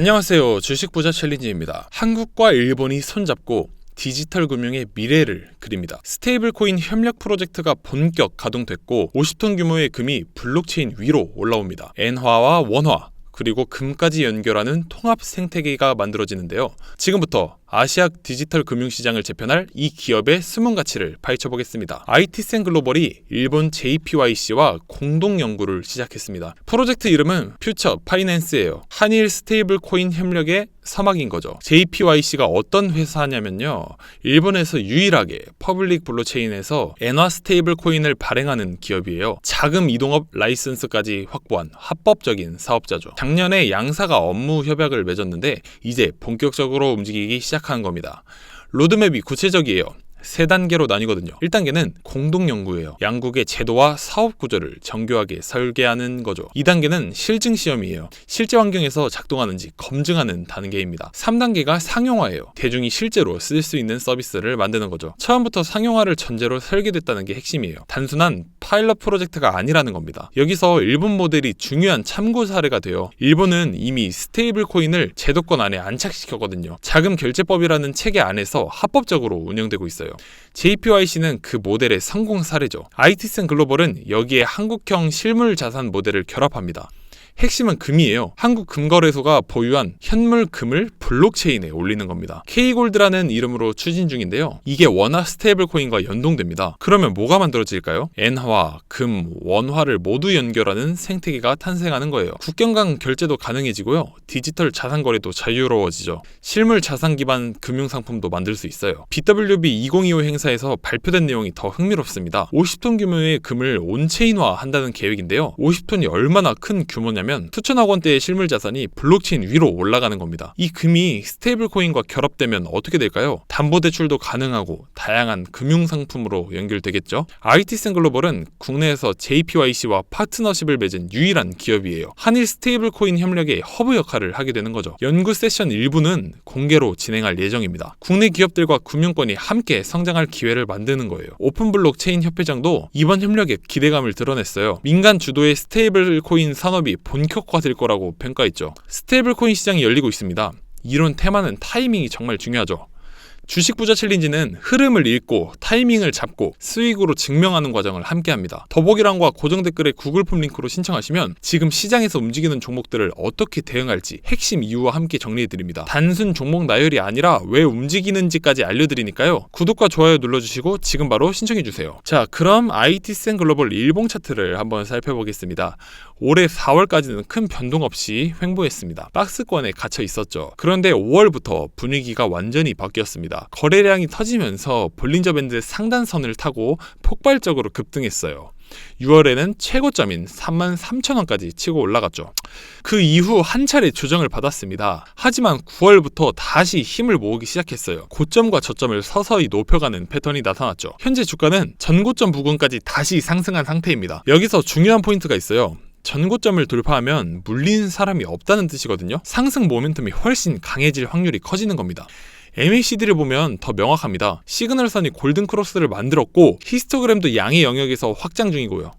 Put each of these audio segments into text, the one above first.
안녕하세요. 주식부자 챌린지입니다. 한국과 일본이 손잡고 디지털 금융의 미래를 그립니다. 스테이블 코인 협력 프로젝트가 본격 가동됐고 50톤 규모의 금이 블록체인 위로 올라옵니다. 엔화와 원화 그리고 금까지 연결하는 통합 생태계가 만들어지는데요. 지금부터 아시아 디지털 금융시장을 재편할 이 기업의 숨은 가치를 파헤쳐보겠습니다. IT센 글로벌이 일본 JPYC와 공동 연구를 시작했습니다. 프로젝트 이름은 퓨처 파이낸스예요. 한일 스테이블 코인 협력의 서막인 거죠. JPYC가 어떤 회사냐면요. 일본에서 유일하게 퍼블릭 블록체인에서 엔화 스테이블 코인을 발행하는 기업이에요. 자금 이동업 라이선스까지 확보한 합법적인 사업자죠. 작년에 양사가 업무 협약을 맺었는데 이제 본격적으로 움직이기 시작 한 겁니다. 로드맵이 구체적이에요. 세 단계로 나뉘거든요. 1단계는 공동 연구예요. 양국의 제도와 사업 구조를 정교하게 설계하는 거죠. 2단계는 실증 시험이에요. 실제 환경에서 작동하는지 검증하는 단계입니다. 3단계가 상용화예요. 대중이 실제로 쓸 수 있는 서비스를 만드는 거죠. 처음부터 상용화를 전제로 설계됐다는 게 핵심이에요. 단순한 파일럿 프로젝트가 아니라는 겁니다. 여기서 일본 모델이 중요한 참고 사례가 돼요. 일본은 이미 스테이블 코인을 제도권 안에 안착시켰거든요. 자금 결제법이라는 체계 안에서 합법적으로 운영되고 있어요. JPYC는 그 모델의 성공 사례죠. IT센 글로벌은 여기에 한국형 실물 자산 모델을 결합합니다. 핵심은 금이에요. 한국 금거래소가 보유한 현물 금을 블록체인에 올리는 겁니다. K골드라는 이름으로 추진 중인데요. 이게 원화 스테이블 코인과 연동됩니다. 그러면 뭐가 만들어질까요? 엔화, 금, 원화를 모두 연결하는 생태계가 탄생하는 거예요. 국경 간 결제도 가능해지고요. 디지털 자산 거래도 자유로워지죠. 실물 자산 기반 금융 상품도 만들 수 있어요. BWB 2025 행사에서 발표된 내용이 더 흥미롭습니다. 50톤 규모의 금을 온체인화 한다는 계획인데요. 50톤이 얼마나 큰 규모냐면 뭐냐면 수천억 원대의 실물 자산이 블록체인 위로 올라가는 겁니다. 이 금이 스테이블 코인과 결합되면 어떻게 될까요? 담보 대출도 가능하고 다양한 금융 상품으로 연결되겠죠. IT센 글로벌은 국내에서 JPYC와 파트너십을 맺은 유일한 기업이에요. 한일 스테이블 코인 협력의 허브 역할을 하게 되는 거죠. 연구 세션 일부는 공개로 진행할 예정입니다. 국내 기업들과 금융권이 함께 성장할 기회를 만드는 거예요. 오픈 블록 체인 협회장도 이번 협력에 기대감을 드러냈어요. 민간 주도의 스테이블 코인 산업이 본격화될 거라고 평가했죠. 스테이블 코인 시장이 열리고 있습니다. 이런 테마는 타이밍이 정말 중요하죠. 주식 부자 챌린지는 흐름을 읽고 타이밍을 잡고 수익으로 증명하는 과정을 함께 합니다. 더보기란과 고정 댓글에 구글 폼 링크로 신청하시면 지금 시장에서 움직이는 종목들을 어떻게 대응할지 핵심 이유와 함께 정리해 드립니다. 단순 종목 나열이 아니라 왜 움직이는지까지 알려드리니까요. 구독과 좋아요 눌러주시고 지금 바로 신청해 주세요. 자, 그럼 IT센 글로벌 일봉 차트를 한번 살펴보겠습니다. 올해 4월까지는 큰 변동 없이 횡보했습니다. 박스권에 갇혀 있었죠. 그런데 5월부터 분위기가 완전히 바뀌었습니다. 거래량이 터지면서 볼린저 밴드 상단선을 타고 폭발적으로 급등했어요. 6월에는 최고점인 3만 3천 원까지 치고 올라갔죠. 그 이후 한 차례 조정을 받았습니다. 하지만 9월부터 다시 힘을 모으기 시작했어요. 고점과 저점을 서서히 높여가는 패턴이 나타났죠. 현재 주가는 전고점 부근까지 다시 상승한 상태입니다. 여기서 중요한 포인트가 있어요. 전고점을 돌파하면 물린 사람이 없다는 뜻이거든요. 상승 모멘텀이 훨씬 강해질 확률이 커지는 겁니다. MACD를 보면 더 명확합니다. 시그널선이 골든 크로스를 만들었고 히스토그램도 양의 영역에서 확장 중이고요.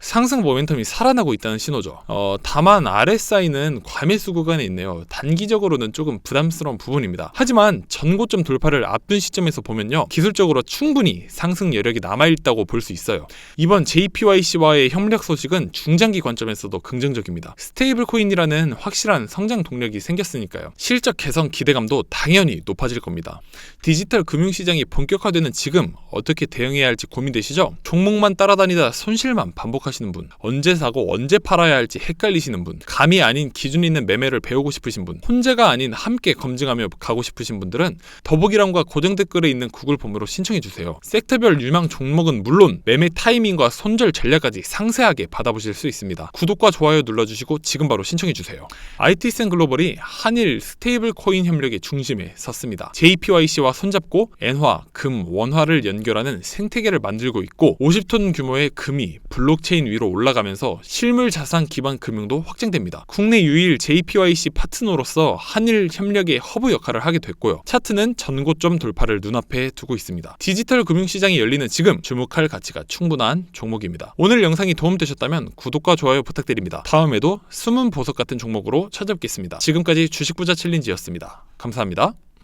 상승 모멘텀이 살아나고 있다는 신호죠. 어, 다만 RSI는 과매수 구간에 있네요. 단기적으로는 조금 부담스러운 부분입니다. 하지만 전고점 돌파를 앞둔 시점에서 보면요. 기술적으로 충분히 상승 여력이 남아있다고 볼 수 있어요. 이번 JPYC와의 협력 소식은 중장기 관점에서도 긍정적입니다. 스테이블 코인이라는 확실한 성장 동력이 생겼으니까요. 실적 개선 기대감도 당연히 높아질 겁니다. 디지털 금융시장이 본격화되는 지금 어떻게 대응해야 할지 고민되시죠? 종목만 따라다니다 손실만 반복 생각하시는 분, 언제 사고 언제 팔아야 할지 헷갈리시는 분, 감이 아닌 기준 있는 매매를 배우고 싶으신 분, 혼자가 아닌 함께 검증하며 가고 싶으신 분들은 더보기란과 고정 댓글에 있는 구글 폼으로 신청해 주세요. 섹터별 유망 종목은 물론 매매 타이밍과 손절 전략까지 상세하게 받아보실 수 있습니다. 구독과 좋아요 눌러주시고 지금 바로 신청해 주세요. IT센 글로벌이 한일 스테이블 코인 협력의 중심에 섰습니다. JPYC와 손잡고 엔화, 금, 원화를 연결하는 생태계를 만들고 있고 50톤 규모의 금이 블록체인 블록체인 위로 올라가면서 실물 자산 기반 금융도 확장됩니다. 국내 유일 JPYC 파트너로서 한일 협력의 허브 역할을 하게 됐고요. 차트는 전고점 돌파를 눈앞에 두고 있습니다. 디지털 금융 시장이 열리는 지금 주목할 가치가 충분한 종목입니다. 오늘 영상이 도움되셨다면 구독과 좋아요 부탁드립니다. 다음에도 숨은 보석 같은 종목으로 찾아뵙겠습니다. 지금까지 주식부자 챌린지였습니다. 감사합니다.